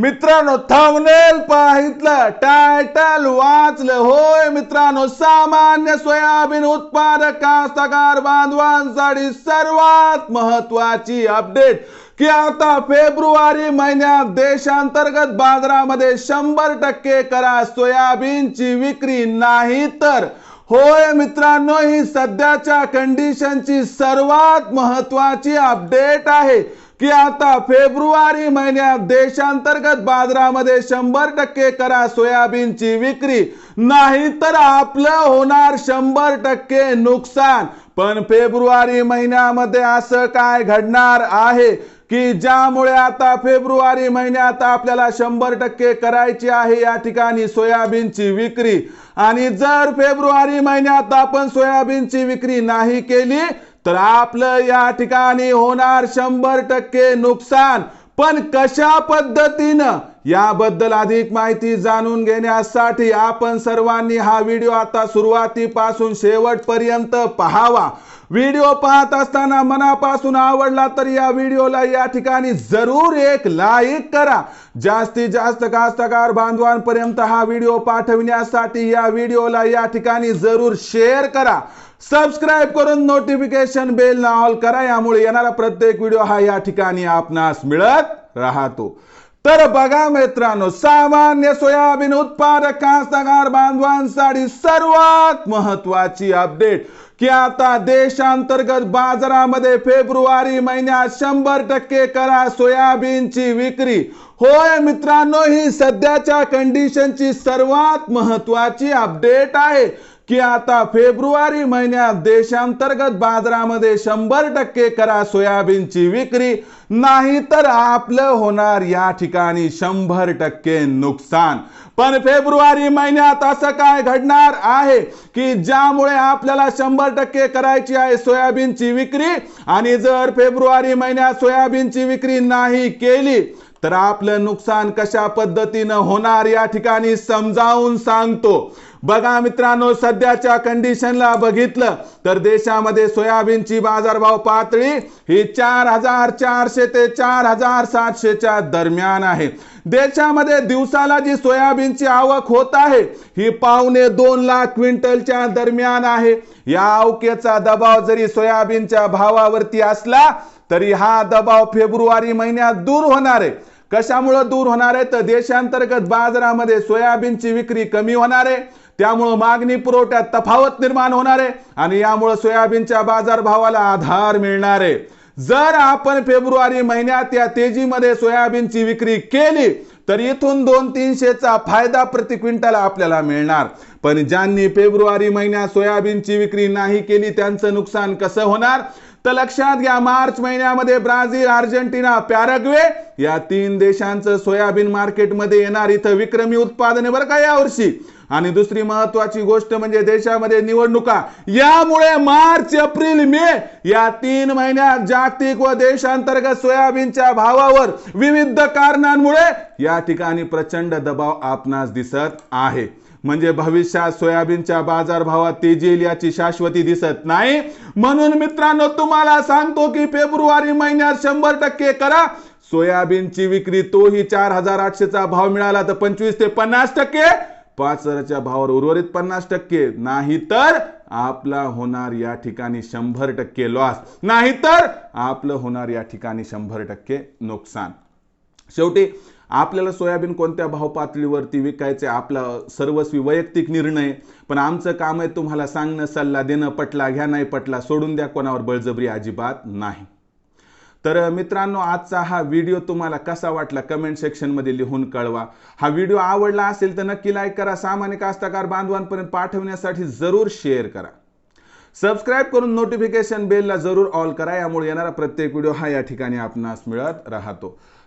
मित्रांनो thumbnail पाहितलं title वाचलं. होय मित्रांनो सामान्य सोयाबीन उत्पादक कास्तकार बांधवांसाठी सर्वात महत्वाची अपडेट की आता फेब्रुवारी महिन्यात देशांतर्गत बाजारामध्ये शंभर टक्के करा सोयाबीनची विक्री नाही तर. होय मित्रांनो ही सध्याच्या कंडिशनची सर्वात महत्वाची अपडेट आहे. की आता फेब्रुवारी महिन्यात देशांतर्गत बाजारामध्ये शंभर टक्के करा सोयाबीनची विक्री. नाही तर आपलं होणार शंभर टक्के नुकसान. पण फेब्रुवारी महिन्यामध्ये असं काय घडणार आहे? की ज्यामुळे आता फेब्रुवारी महिन्यात आपल्याला शंभर टक्के करायची आहे या ठिकाणी सोयाबीनची विक्री. आणि जर फेब्रुवारी महिन्यात आपण सोयाबीनची विक्री नाही केली तर आपलं या ठिकाणी होणार शंभर टक्के नुकसान. पण कशा पद्धतीनं याबद्दल अधिक माहिती जाणून घेण्यासाठी आपण सर्वांनी हा व्हिडिओ आता सुरुवातीपासून शेवटपर्यंत पहावा. व्हिडिओ पाहत असताना मनापासून आवडला तर या व्हिडिओला या ठिकाणी जरूर एक लाईक करा. जास्तीत जास्त कास्तकार बांधवांपर्यंत हा व्हिडिओ पाठविण्यासाठी या व्हिडिओला या ठिकाणी जरूर शेअर करा. सबस्क्राईब करून नोटिफिकेशन बेल ऑल करा यामुळे येणारा प्रत्येक व्हिडिओ हा या ठिकाणी आपणास मिळत राहतो. तर बघा मित्रांनो सामान्य सोयाबीन उत्पादक कास्तकार बांधवांसाठी सर्वात महत्वाची अपडेट की आता देशांतर्गत बाजारामध्ये फेब्रुवारी महिन्यात शंभर टक्के करा सोयाबीनची विक्री. होय मित्रांनो ही सध्याच्या कंडिशनची सर्वात महत्वाची अपडेट आहे. की आता फेब्रुवारी महिन्यात देशांतर्गत बाजारामध्ये शंभर टक्के करा सोयाबीनची विक्री. नाही तर आपलं होणार या ठिकाणी शंभर टक्के नुकसान. पण फेब्रुवारी महिन्यात असं काय घडणार आहे की ज्यामुळे आपल्याला शंभर टक्के करायची आहे सोयाबीनची विक्री? आणि जर फेब्रुवारी महिन्यात सोयाबीनची विक्री नाही केली तर आपलं नुकसान कशा पद्धतीनं होणार या ठिकाणी समजावून सांगतो. बघा मित्रांनो सध्याच्या कंडिशनला बघितलं तर देशामध्ये सोयाबीनची बाजारभाव पातळी ही चार हजार चारशे ते चार हजार सातशेच्या दरम्यान आहे. देशामध्ये दिवसाला जी सोयाबीनची आवक होत आहे ही पावणे दोन लाख क्विंटलच्या दरम्यान आहे. या अवकेचा दबाव जरी सोयाबीनच्या भावावरती असला तरी हा दबाव फेब्रुवारी महिन्यात दूर होणार आहे. कशामुळं दूर होणार आहे? तर देशांतर्गत बाजारामध्ये सोयाबीनची विक्री कमी होणार आहे. त्यामुळं मागणी पुरवठ्यात तफावत निर्माण होणार आहे आणि यामुळं सोयाबीनच्या बाजारभावाला आधार मिळणार आहे. जर आपण फेब्रुवारी महिन्यात या तेजीमध्ये सोयाबीनची विक्री केली तर इथून दोन तीनशेचा फायदा प्रति क्विंटल आपल्याला मिळणार. पण ज्यांनी फेब्रुवारी महिन्यात सोयाबीनची विक्री नाही केली त्यांचं नुकसान कसं होणार? तर लक्षात घ्या मार्च महिन्यामध्ये ब्राझील अर्जेंटिना पॅराग्वे या तीन देशांचं सोयाबीन मार्केटमध्ये येणार इथं विक्रमी उत्पादन आहे बरं का यावर्षी आणि दुसरी महत्वाची गोष्ट म्हणजे देशामध्ये निवडणुका. यामुळे मार्च एप्रिल मे या तीन महिन्यात जागतिक व देशांतर्गत सोयाबीनच्या भावावर विविध कारणांमुळे या ठिकाणी प्रचंड दबाव आपणास दिसत आहे. म्हणजे भविष्यात सोयाबीनच्या बाजारभावात तेजी येईल याची शाश्वती दिसत नाही. म्हणून मित्रांनो तुम्हाला सांगतो की फेब्रुवारी महिन्यात शंभर टक्के करा. सोयाबीनची विक्री तोही चार हजार आठशेचा भाव मिळाला तर पंचवीस ते पन्नास टक्के. पाच हजाराच्या भावावर उर्वरित पन्नास टक्के. नाही तर आपला होणार या ठिकाणी शंभर टक्के लॉस नाहीतर आपलं होणार या ठिकाणी शंभर टक्के नुकसान. शेवटी आपल्याला सोयाबीन कोणत्या भाव पातळीवरती विकायचे आपला सर्वस्वी वैयक्तिक निर्णय. पण आमचं काम आहे तुम्हाला सांगणं सल्ला देणं पटला घ्या नाही पटला सोडून द्या कोणावर बळजबरी अजिबात नाही. तर मित्रांनो आजचा हा व्हिडिओ तुम्हाला कसा वाटला कमेंट सेक्शनमध्ये लिहून कळवा. हा व्हिडिओ आवडला असेल तर नक्की लाईक करा सामान्य कास्तकार बांधवांपर्यंत पाठवण्यासाठी जरूर शेअर करा. सबस्क्राईब करून नोटिफिकेशन बेलला जरूर ऑल करा यामुळे येणारा प्रत्येक व्हिडिओ हा या ठिकाणी आपणास मिळत राहतो.